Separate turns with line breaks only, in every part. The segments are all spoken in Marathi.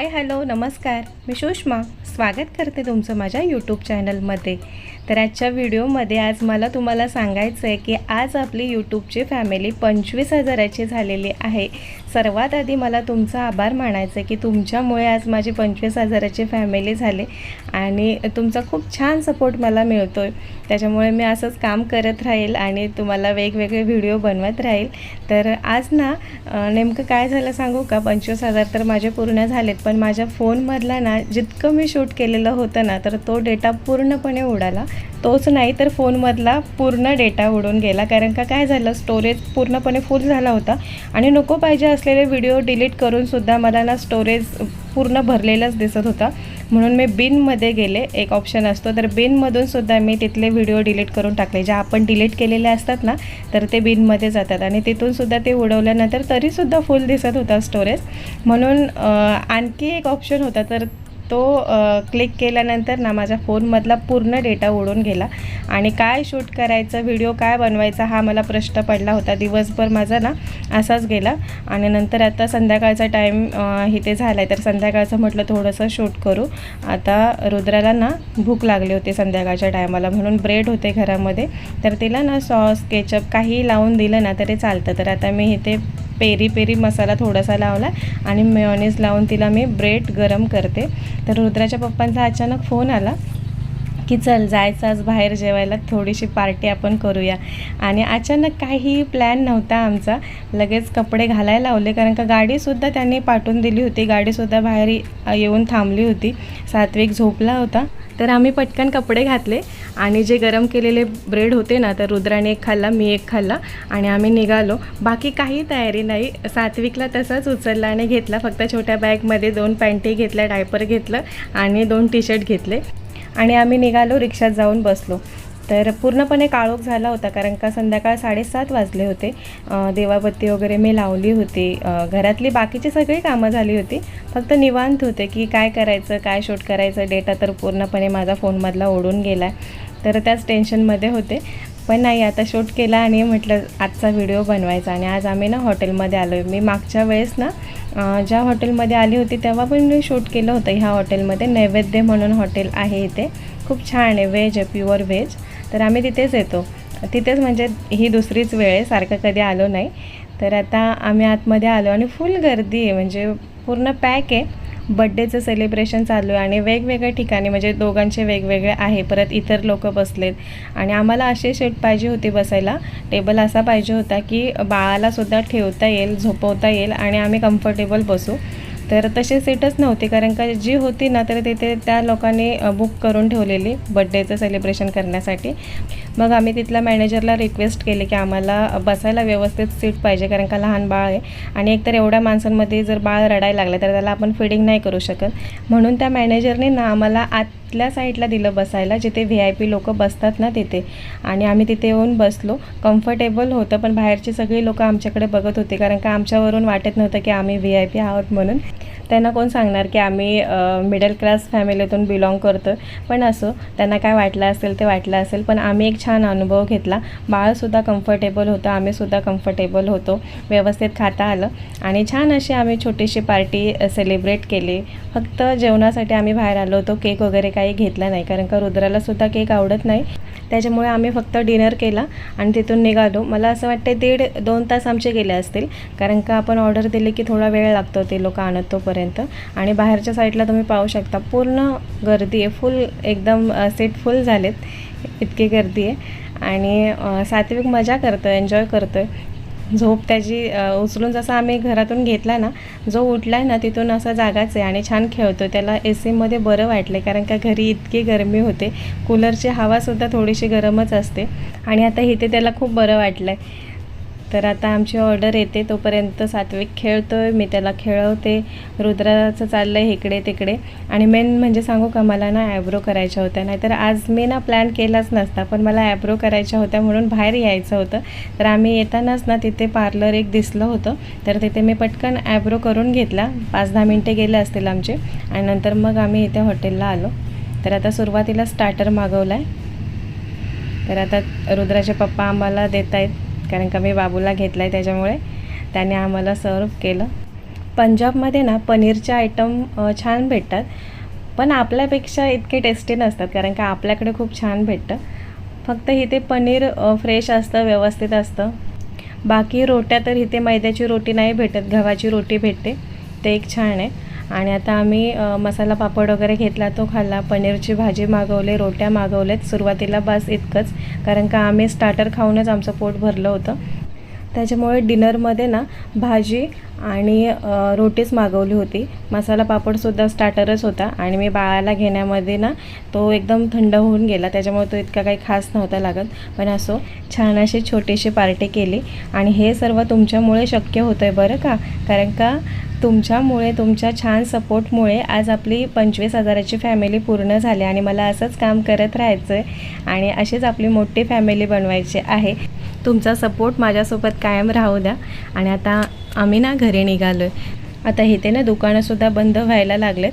हाय हॅलो नमस्कार. मी सुषमा. स्वागत करते तुमचं माझ्या यूट्यूब चॅनलमध्ये. तर आजच्या व्हिडिओमध्ये आज मला तुम्हाला सांगायचं आहे की आज आपली यूट्यूबची फॅमिली पंचवीस हजाराची झालेली आहे. सर्वात आधी मला तुमचा आभार मानायचं आहे की तुमच्यामुळे आज माझी पंचवीस हजाराची फॅमिली झाली आणि तुमचा खूप छान सपोर्ट मला मिळतो आहे त्याच्यामुळे मी असंच काम करत राहील आणि तुम्हाला वेगवेगळे व्हिडिओ बनवत राहील. तर आज ना नेमकं काय झालं सांगू का? पंचवीस हजार तर माझे पूर्ण झालेत पण माझ्या फोनमधला ना जितकं मी शूट केलेलं होतं ना तर तो डेटा पूर्णपणे उडाला. तोच नाही तर फोनमधला पूर्ण डेटा उडून गेला. कारण का काय झालं? स्टोरेज पूर्णपणे फुल झाला होता आणि नको पाहिजे असलेले व्हिडिओ डिलीट करूनसुद्धा मला ना स्टोरेज पूर्ण भरलेलाच दिसत होता. म्हणून मी बिनमध्ये गेले एक ऑप्शन असतो. तर बिनमधूनसुद्धा मी तिथले व्हिडिओ डिलीट करून टाकले. ज्या आपण डिलीट केलेले असतात ना तर ते बिनमध्ये जातात. आणि तिथूनसुद्धा ते उडवल्यानंतर तरीसुद्धा फुल दिसत होता स्टोरेज म्हणून आणखी एक ऑप्शन होता. तर तो क्लिक केल्यानंतर ना माझ्या फोनमधला पूर्ण डेटा उडून गेला. आणि काय शूट करायचं व्हिडिओ काय बनवायचा हा मला प्रश्न पडला होता. दिवसभर माझा ना असाच गेला. आणि नंतर आता संध्याकाळचा टाईम इथे झाला आहे तर संध्याकाळचं म्हटलं थोडंसं शूट करू. आता रुद्राला ना भूक लागली होती संध्याकाळच्या टायमाला म्हणून ब्रेड होते घरामध्ये. तर तिला ना सॉस केचप काही लावून दिलं ना तरी चालतं. तर आता मी इथे पेरी पेरी मसाला थोडासा लावला आणि मेयोनीज लावून तिला मी ब्रेड गरम करते. तर रुद्राच्या पप्पांचा अचानक फोन आला. की चल जायचं आज बाहेर जेवायला थोडीशी पार्टी आपण करूया. आणि अचानक काही प्लॅन नव्हता आमचा. लगेच कपडे घालायला लावले कारण का गाडीसुद्धा त्यांनी पाठवून दिली होती. गाडीसुद्धा बाहेर येऊन थांबली होती. सात्विक झोपला होता. तर आम्ही पटकन कपडे घातले आणि जे गरम केलेले ब्रेड होते ना तर रुद्राने एक खाल्ला मी एक खाल्ला आणि आम्ही निघालो. बाकी काही तयारी नाही. सात्विकला तसंच उचलला आणि घेतला. फक्त छोट्या बॅगमध्ये दोन पॅन्टी घेतल्या डायपर घेतलं आणि दोन टी शर्ट घेतले. आणि आम्ही निघालो रिक्षात जाऊन बसलो. तर पूर्णपणे काळोख झाला होता कारण का संध्याकाळ साडेसात वाजले होते. देवाबत्ती वगैरे मी लावली होती. घरातली बाकीची सगळी कामं झाली होती. फक्त निवांत होते की काय करायचं काय शूट करायचं. डेटा तर पूर्णपणे माझा फोनमधला ओढून गेला आहे तर त्याच टेन्शनमध्ये होते. पण नाही आता शूट केला आणि म्हटलं आजचा व्हिडिओ बनवायचा आणि आज आम्ही ना हॉटेलमध्ये आलो आहे. मी मागच्या वेळेस ना ज्या हॉटेलमध्ये आली होती तेव्हा पण मी शूट केलं होतं ह्या हॉटेलमध्ये. नैवेद्य म्हणून हॉटेल आहे इथे. खूप छान आहे व्हेज आहे प्युअर व्हेज. तर आम्ही तिथेच येतो. तिथेच म्हणजे ही दुसरीच वेळ आहे सारखं कधी आलो नाही. तर आता आम्ही आतमध्ये आलो आणि फुल गर्दी आहे म्हणजे पूर्ण पॅक आहे. बड्डेचं सेलिब्रेशन चालू आहे आणि वेगवेगळ्या ठिकाणी म्हणजे दोघांचे वेगवेगळे आहे. परत इतर लोक बसलेत. आणि आम्हाला असे शेट पाहिजे होते बसायला. टेबल असा पाहिजे होता की बाळालासुद्धा ठेवता येईल झोपवता येईल आणि आम्ही कम्फर्टेबल बसू. तर तसे सीटच नव्हती. कारण का जी होती ना तर तिथे त्या लोकांनी बुक करून ठेवलेली बड्डेचं सेलिब्रेशन करण्यासाठी. मग आम्ही तिथल्या मॅनेजरला रिक्वेस्ट केली की आम्हाला बसायला व्यवस्थित सीट पाहिजे कारण का लहान बाळ आहे. आणि एकतर एवढ्या माणसांमध्ये जर बाळ रडायला लागलं तर त्याला आपण फिडिंग नाही करू शकत. म्हणून त्या मॅनेजरने ना आम्हाला आत इथल्या साईडला दिलं बसायला जिथे व्ही आय पी लोकं बसतात ना तिथे. आणि आम्ही तिथे येऊन बसलो. कम्फर्टेबल होतं पण बाहेरचे सगळी लोकं आमच्याकडे बघत होते कारण का आमच्यावरून वाटत नव्हतं की आम्ही व्ही आय पी आहोत म्हणून. त्यांना कोण सांगणार की आम्ही मिडल क्लास फॅमिलीतून बिलॉंग करतो पण असो त्यांना काय वाटलं असेल ते वाटलं असेल. पण आम्ही एक छान अनुभव घेतला. बाळसुद्धा कम्फर्टेबल होतं आम्हीसुद्धा कम्फर्टेबल होतो. व्यवस्थित खाता आलं. आणि छान अशी आम्ही छोटीशी पार्टी सेलिब्रेट केली. फक्त जेवणासाठी आम्ही बाहेर आलो होतो. केक वगैरे काही घेतला नाही. कारण का रुद्रालासुद्धा केक आवडत नाही. त्याच्यामुळे आम्ही फक्त डिनर केला आणि तिथून निघालो. मला असं वाटतं दीड दोन तास आमचे गेले असतील. कारण का आपण ऑर्डर दिली की थोडा वेळ लागतो ते लोक आणत तोपर्यंत. आणि बाहेरच्या साईडला तुम्ही पाहू शकता पूर्ण गर्दी आहे. फुल एकदम सीट फुल झालेत. इतकी गर्दी आहे. आणि सात्विक मजा करतो आहे एन्जॉय करतो आहे झोप त्याची उचलून जसा आम्ही घरातून घेतला ना जो उठला आहे ना तिथून असा जागाच आहे आणि छान खेळतो. त्याला ए सीमध्ये बरं वाटलं कारण का घरी इतकी गरमी होते. कूलरची हवासुद्धा थोडीशी गरमच असते. आणि आता इथे त्याला खूप बरं वाटलं आहे तर आता आमची ऑर्डर येते तोपर्यंत सात्विक खेळतो आहे मी त्याला खेळवते रुद्राचं चाललं आहे इकडे तिकडे. आणि मेन म्हणजे सांगू का मला ना ॲब्रो करायच्या होत्या नाहीतर आज मी ना प्लॅन केलाच नसता पण मला ॲब्रो करायच्या होत्या म्हणून बाहेर यायचं होतं. तर आम्ही येतानाच ना तिथे पार्लर एक दिसलं होतं तर तिथे मी पटकन ॲब्रो करून घेतला. पाच दहा मिनटे गेले असतील आमचे आणि नंतर मग आम्ही इथे हॉटेलला आलो. तर आता सुरुवातीला स्टार्टर मागवला आहे तर आता रुद्राचे पप्पा आम्हाला देत आहेत कारण का मी बाबूला घेतला आहे त्याच्यामुळे त्याने आम्हाला सर्व केलं. पंजाबमध्ये ना पनीरचे आयटम छान भेटतात. पण आपल्यापेक्षा इतके टेस्टी नसतात कारण का आपल्याकडे खूप छान भेटतं. फक्त इथे पनीर फ्रेश असतं व्यवस्थित असतं. बाकी रोट्या तर इथे मैद्याची रोटी नाही भेटत गव्हाची रोटी भेटते. ते एक छान आहे. आणि आता आम्ही मसाला पापड वगैरे घेतला तो खाल्ला पनीरची भाजी मागवले रोट्या मागवल्यात सुरुवातीला बस इतकंच कारण का आम्ही स्टार्टर खाऊनच आमचं पोट भरलं होतं. त्याच्यामुळे डिनरमध्ये ना भाजी आणि रोटीच मागवली होती. मसाला पापडसुद्धा स्टार्टरच होता आणि मी बाळाला घेण्यामध्ये ना तो एकदम थंड होऊन गेला. त्याच्यामुळे तो इतका काही खास नव्हता लागत. पण असो छान अशी छोटीशी पार्टी केली. आणि हे सर्व तुमच्यामुळे शक्य होतं आहे बरं का? कारण का तुमच्यामुळे तुमच्या छान सपोर्टमुळे आज आपली पंचवीस हजाराची फॅमिली पूर्ण झाली आणि मला असंच काम करत राहायचं आहे आणि अशीच आपली मोठी फॅमिली बनवायची आहे. तुमचा सपोर्ट माझ्यासोबत कायम राहू द्या. आणि आता आम्ही ना घरी निघालो आहे आता इथे ना दुकानंसुद्धा बंद व्हायला लागलेत.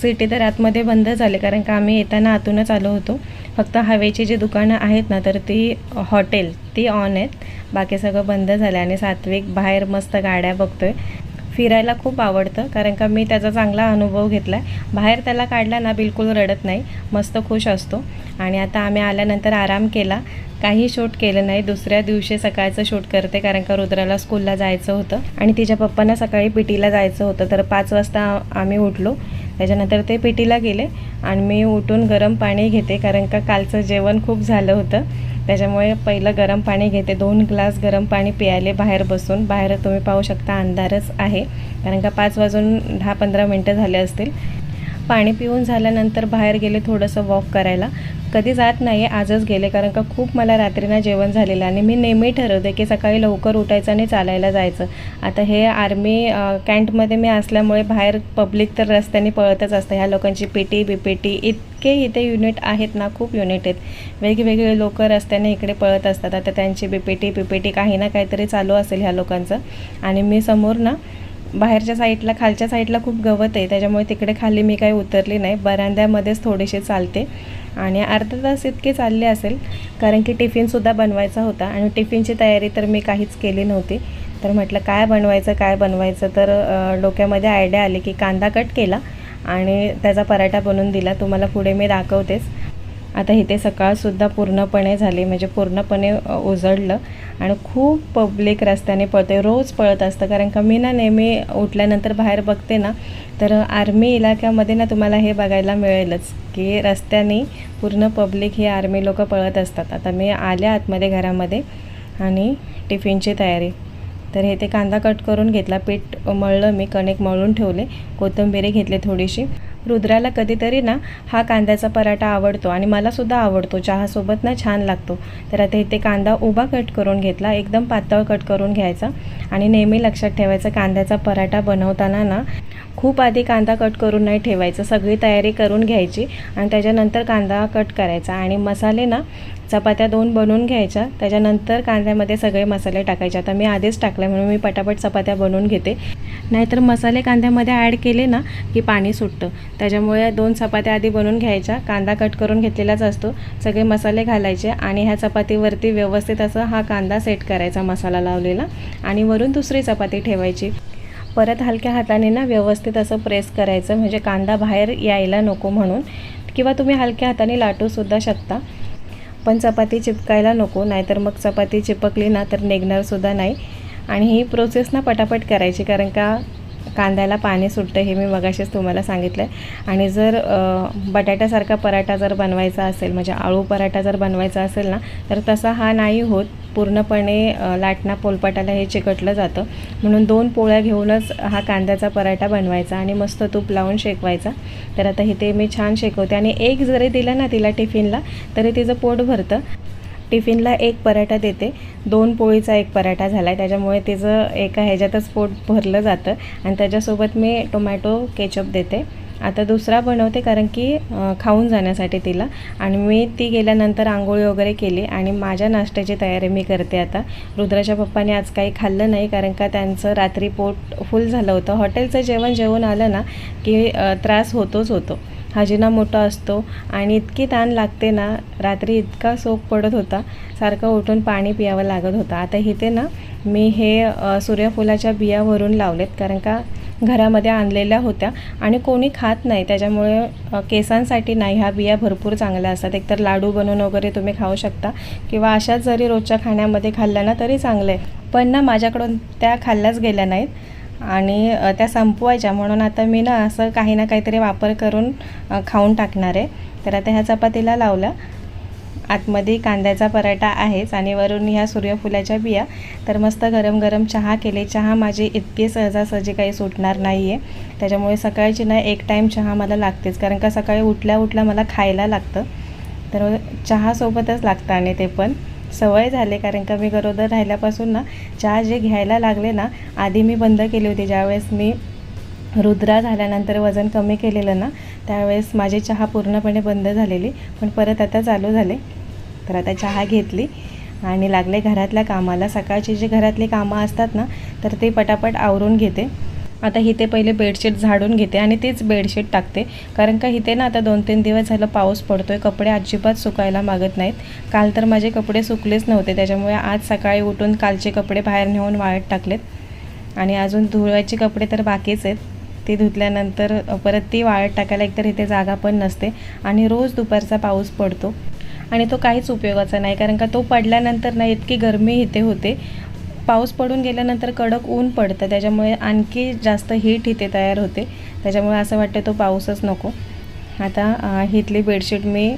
सिटी तर आतमध्ये बंद झाले कारण का आम्ही येताना आतूनच आलो होतो. फक्त हवेची जी दुकानं आहेत ना तर ती हॉटेल ती ऑन आहेत. बाकी सगळं बंद झालं आणि सात्विक बाहेर मस्त गाड्या बघतोय. फिरायला खूप आवडतं कारण का मी त्याचा चांगला अनुभव घेतला आहे बाहेर त्याला काढला ना बिलकुल रडत नाही. मस्त खुश असतो. आणि आता आम्ही आल्यानंतर आराम केला. काही शूट केलं नाही. दुसऱ्या दिवशी सकाळचं शूट करते कारण का रुद्राला स्कूलला जायचं होतं. आणि तिच्या पप्पांना सकाळी पिटीला जायचं होतं. तर पाच वाजता आम्ही उठलो. त्याच्यानंतर ते पिटीला गेले. आणि मी उठून गरम पाणी घेते कारण का कालचं जेवण खूप झालं होतं. त्याच्यामुळे पहिलं गरम पाणी घेते. दोन ग्लास गरम पाणी प्यायले बाहेर बसून. बाहेर तुम्ही पाहू शकता अंधारच आहे. कारण का पाच वाजून दहा पंधरा मिनटं झाले असतील. पाणी पिऊन झाल्यानंतर बाहेर गेले थोडंसं वॉक करायला. कधी जात नाही आजच गेले कारण का खूप मला रात्रीनं जेवण झालेलं आणि मी नेहमी ठरवते की सकाळी लवकर उठायचं आणि चालायला जायचं. आता हे आर्मी कॅन्टमध्ये मी असल्यामुळे बाहेर पब्लिक तर रस्त्याने पळतच असतं. ह्या लोकांची पेटी बिपेटी इतके इथे युनिट आहेत ना खूप युनिट आहेत. वेगवेगळे लोक रस्त्याने इकडे पळत असतात. आता त्यांची बिपेटी पिपेटी काही ना काहीतरी चालू असेल ह्या लोकांचं. आणि मी समोर ना बाहेरच्या साईडला खालच्या साईडला खूप गवत आहे. त्याच्यामुळे तिकडे खाली मी काही उतरली नाही. बरांद्यामध्येच थोडेसे चालते. आणि अर्धा तास इतके चालले असेल कारण की टिफिनसुद्धा बनवायचा होता. आणि टिफिनची तयारी तर मी काहीच केली नव्हती. तर म्हटलं काय बनवायचं काय बनवायचं? तर डोक्यामध्ये आयडिया आली की कांदा कट केला आणि त्याचा पराठा बनवून दिला. तुम्हाला पुढे मी दाखवतेच. आता इथे सकाळसुद्धा पूर्णपणे झाली म्हणजे पूर्णपणे उजळलं आणि खूप पब्लिक रस्त्याने पळते रोज पळत असतं. कारण का मी ना नेहमी उठल्यानंतर बाहेर बघते ना तर आर्मी इलाक्यामध्ये ना तुम्हाला हे बघायला मिळेलच की रस्त्याने पूर्ण पब्लिक हे आर्मी लोक पळत असतात. आता मी आल्या आतमध्ये घरामध्ये आणि टिफिनची तयारी. तर हे ते कांदा कट करून घेतला पीठ मळलं मी कणिक मळून ठेवले कोथिंबिरी घेतली थोडीशी. रुद्राला कधीतरी ना हा कांद्याचा पराठा आवडतो आणि मलासुद्धा आवडतो. चहासोबत ना छान लागतो. तर आता इथे कांदा उभा कट करून घेतला. एकदम पातळ कट करून घ्यायचा आणि नेहमी लक्षात ठेवायचं कांद्याचा पराठा बनवताना ना खूप आधी कांदा कट करून नाही ठेवायचं. सगळी तयारी करून घ्यायची आणि त्याच्यानंतर कांदा कट करायचा आणि मसाले ना चपात्या दोन बनवून घ्यायच्या. त्याच्यानंतर कांद्यामध्ये सगळे मसाले टाकायचे. आता मी आधीच टाकले म्हणून मी पटापट चपात्या बनवून घेते. नाहीतर मसाले कांद्यामध्ये ॲड केले ना की पाणी सुटतं. त्याच्यामुळे दोन चपात्या आधी बनवून घ्यायच्या. कांदा कट करून घेतलेलाच असतो. सगळे मसाले घालायचे आणि ह्या चपातीवरती व्यवस्थित असं हा कांदा सेट करायचा मसाला लावलेला आणि वरून दुसरी चपाती ठेवायची. परत हलक्या हाताने ना व्यवस्थित असं प्रेस करायचं. म्हणजे कांदा बाहेर यायला नको म्हणून. किंवा तुम्ही हलक्या हाताने लाटूसुद्धा शकता. पण चपाती चिपकायला नको नाहीतर मग चपाती चिपकली ना तर निघणारसुद्धा नाही. आणि ही प्रोसेस ना पटापट करायची कारण का कांद्याला पाणी सुटतं हे मी मगाशीच तुम्हाला सांगितलं. आहे आणि जर बटाट्यासारखा पराठा जर बनवायचा असेल म्हणजे आळू पराठा जर बनवायचा असेल ना तर तसा हा नाही होत. पूर्णपणे लाटणा पोलपाटाला हे चिकटलं जातं. म्हणून दोन पोळ्या घेऊनच हा कांद्याचा पराठा बनवायचा आणि मस्त तूप लावून शेकवायचा. तर आता इथे मी छान शेकवते. आणि एक जरी दिलं ना तिला टिफिनला तरी तिचं पोट भरतं. टिफिनला एक पराठा देते. दोन पोळीचा एक पराठा झाला आहे त्याच्यामुळे तिचं एका ह्याच्यातच पोट भरलं जातं आणि त्याच्यासोबत मी टोमॅटो केचप देते. आता दुसरा बनवते कारण की खाऊन जाण्यासाठी तिला. आणि मी ती गेल्यानंतर आंघोळी वगैरे केली आणि माझ्या नाश्त्याची तयारी मी करते आता. रुद्राच्या पप्पाने आज काही खाल्लं नाही कारण का त्यांचं रात्री पोट फुल झालं होतं. हॉटेलचं जेवण जेवण आलं ना की त्रास होतोच होतो. हाजिना मोठा असतो आणि इतकी ताण लागते ना रात्री इतका सोप पडत होता सारखं उठून पाणी पियावं लागत होतं. आता इथे ना मी हे सूर्यफुलाच्या बिया भरून लावलेत कारण का घरामध्ये आणलेल्या होत्या आणि कोणी खात नाही. त्याच्यामुळे केसांसाठी नाही. ह्या बिया भरपूर चांगल्या असतात. एकतर लाडू बनवून वगैरे तुम्ही खाऊ शकता किंवा अशाच जरी रोजच्या खाण्यामध्ये खाल्ल्या ना तरी चांगलं. आहे पण ना माझ्याकडून त्या खाल्ल्याच गेल्या नाहीत. आणि त्या संपवायच्या. म्हणून आता मी ना असं काही ना काहीतरी वापर करून खाऊन टाकणार आहे. तर आता ह्या चपातीला लावलं. आतमध्ये कांद्याचा पराठा आहेच आणि वरून ह्या सूर्यफुलाच्या बिया. तर मस्त गरम गरम चहा केले. चहा माझी इतकी सहजासहजी काही सुटणार नाही आहे त्याच्यामुळे सकाळची ना एक टाईम चहा मला लागतेच. कारण का सकाळी उठल्या उठल्या मला खायला लागतं. तर चहासोबतच लागतं आणि ते पण. सवय झाले कारण का मी गरोदर राहिल्यापासून ना चहा जे घ्यायला लागले ना आधी मी बंद केली होती. ज्यावेळेस मी रुद्रा झाल्यानंतर वजन कमी केलेलं ना त्यावेळेस माझी चहा पूर्णपणे बंद झालेली. पण परत आता चालू झाले. तर आता चहा घेतली आणि लागले घरातल्या कामाला. सकाळची जी घरातली कामं असतात ना तर ते पटापट आवरून घेते. आता इथे पहिले बेडशीट झाडून घेते आणि तीच बेडशीट टाकते. कारण का इथे ना आता दोन तीन दिवस झालं पाऊस पडतो आहे कपडे अजिबात सुकायला मागत नाहीत. काल तर माझे कपडे सुकलेच नव्हते त्याच्यामुळे आज सकाळी उठून कालचे कपडे बाहेर नेऊन वाळत टाकलेत. आणि अजून धुवायचे कपडे तर बाकीच आहेत. ती धुतल्यानंतर परत ती वाळत टाकायला एकतर इथे जागा पण नसते आणि रोज दुपारचा पाऊस पडतो. आणि तो काहीच उपयोगाचा नाही कारण का तो पडल्यानंतर ना इतकी गरमी इथे होते. पाऊस पडून गेल्यानंतर कडक ऊन पडतं. त्याच्यामुळे आणखी जास्त हीट इथे तयार होते. त्याच्यामुळे असं वाटतं तो पाऊसच नको. आता इथली बेडशीट मी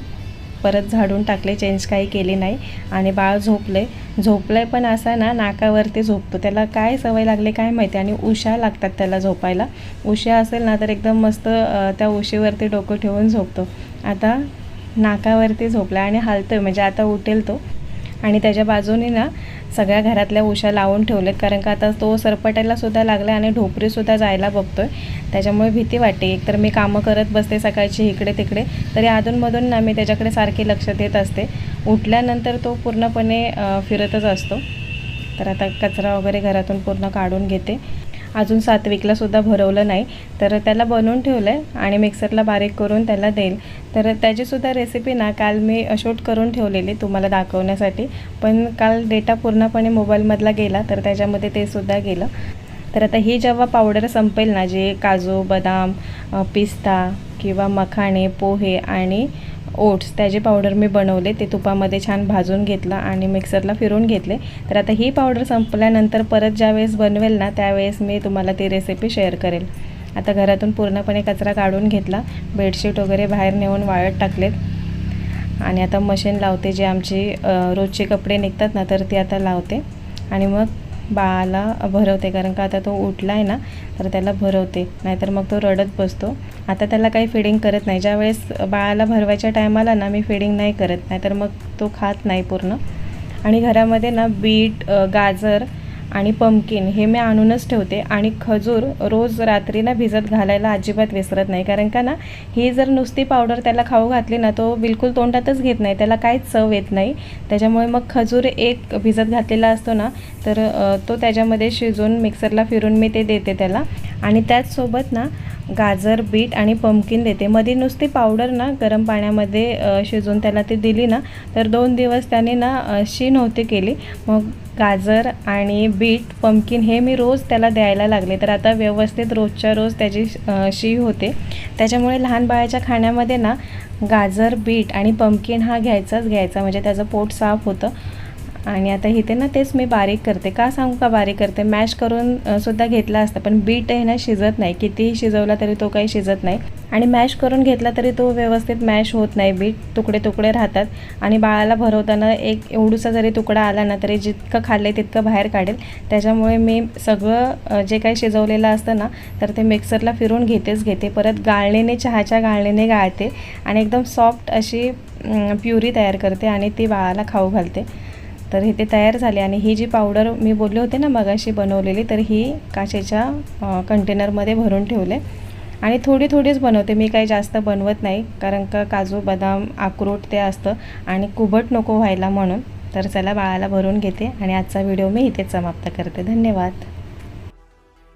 परत झाडून टाकले. चेंज काही केली नाही. आणि बाळ झोपले झोपलंय पण असा ना नाकावरती झोपतो. त्याला काय सवय लागली काय माहिती. आणि उशा लागतात त्याला झोपायला. उशा असेल ना तर एकदम मस्त त्या उशीवरती डोकं ठेवून झोपतो. आता नाकावरती झोपला आणि हालतोय. म्हणजे आता उठेल तो. आणि त्याच्या बाजूने ना सगळ्या घरातल्या उशा लावून ठेवलेत. कारण का आता तो सरपटायला सुद्धा लागला आणि ढोपरीसुद्धा जायला बघतोय. त्याच्यामुळे भीती वाटते. एकतर मी कामं करत बसते सकाळची इकडे तिकडे तरी अधूनमधून ना मी त्याच्याकडे सारखी लक्ष देत असते. उठल्यानंतर तो पूर्णपणे फिरतच असतो. तर आता कचरा वगैरे घरातून पूर्ण काढून घेते. अजून सात्विकला सुद्धा भरवलं नाही. तर त्याला बनवून ठेवलं आहे आणि मिक्सरला बारीक करून त्याला देईल. तर त्याचीसुद्धा रेसिपी ना काल मी शूट करून ठेवलेली तुम्हाला दाखवण्यासाठी. पण काल डेटा पूर्णपणे मोबाईलमधला गेला तर त्याच्यामध्ये ते सुद्धा गेलं. तर आता ही जेव्हा पावडर संपेल ना जे काजू बदाम पिस्ता किंवा मखाणे पोहे आणि ओट्स त्याचे पावडर मी बनवले ते तुपामध्ये छान भाजून घेतलं आणि मिक्सरला फिरून घेतले. तर आता ही पावडर संपल्यानंतर परत ज्यावेळेस बनवेल ना त्यावेळेस मी तुम्हाला ती रेसिपी शेअर करेल. आता घरातून पूर्णपणे कचरा काढून घेतला बेडशीट वगैरे बाहेर नेऊन वाळत टाकलेत. आणि आता मशीन लावते जे आमची रोजचे कपडे निघतात ना तर ती आता लावते. आणि मग बाळाला भरवते कारण का आता तो उठला आहे ना तर त्याला भरवते. नाहीतर मग तो रडत बसतो. आता त्याला काही फिडिंग करत नाही. ज्यावेळेस बाळाला भरवायच्या टायमाला ना मी फिडिंग नाही करत. नाहीतर मग तो खात नाही पूर्ण. आणि घरामध्ये ना बीट गाजर आणि पम्पकिन हे मी आणूनच ठेवते. आणि खजूर रोज रात्री ना भिजत घालायला अजिबात विसरत नाही. कारण का ना ही जर नुसती पावडर त्याला खाऊ घातली ना तो बिलकुल तोंडातच घेत नाही. त्याला काहीच चव येत नाही. त्याच्यामुळे मग खजूर एक भिजत घातलेला असतो ना तर तो त्याच्यामध्ये शिजवून मिक्सरला फिरून मी ते देते त्याला. आणि त्याचसोबत ना गाजर बीट आणि पम्पकिन देते. मध्ये नुसती पावडर ना गरम पाण्यामध्ये शिजवून त्याला ती दिली ना तर दोन दिवस त्याने ना शी नव्हती केली. मग गाजर आणि बीट पम्पकिन हे मी रोज त्याला द्यायला लागले. तर आता व्यवस्थित रोजच्या रोज त्याची शी होते. त्याच्यामुळे लहान बाळाच्या खाण्यामध्ये ना गाजर बीट आणि पम्पकिन हा घ्यायचाच घ्यायचा. म्हणजे त्याचं पोट साफ होतं. आणि आता इथे ना तेच मी बारीक करते. का सांगू का बारीक करते? मॅश करून सुद्धा घेतला असतं पण बीट आहे ना शिजत नाही. कितीही शिजवला तरी तो काही शिजत नाही. आणि मॅश करून घेतला तरी तो व्यवस्थित मॅश होत नाही. बीट तुकडे तुकडे राहतात. आणि बाळाला भरवताना एक एवढूसा जरी तुकडा आला ना तरी जितकं खाल्लं तितकं बाहेर काढेल. त्याच्यामुळे मी सगळं जे काही शिजवलेलं असतं ना तर ते मिक्सरला फिरून घेतेच घेते. परत गाळणीने चहाच्या गाळणीने गाळते. आणि एकदम सॉफ्ट अशी प्युरी तयार करते आणि ती बाळाला खाऊ घालते. तर हे ते तयार झाले आणि ही जी पावडर मी बोलले होते ना मगाशी बनवलेली तर ही काचेच्या कंटेनरमध्ये भरून ठेवले. आणि थोडी थोडीच बनवते मी काही जास्त बनवत नाही कारण का काजू बदाम अक्रोट ते असतं आणि कुबट नको व्हायला म्हणून. तर चला बाळाला भरून घेते आणि आजचा व्हिडिओ मी इथेच समाप्त करते. धन्यवाद.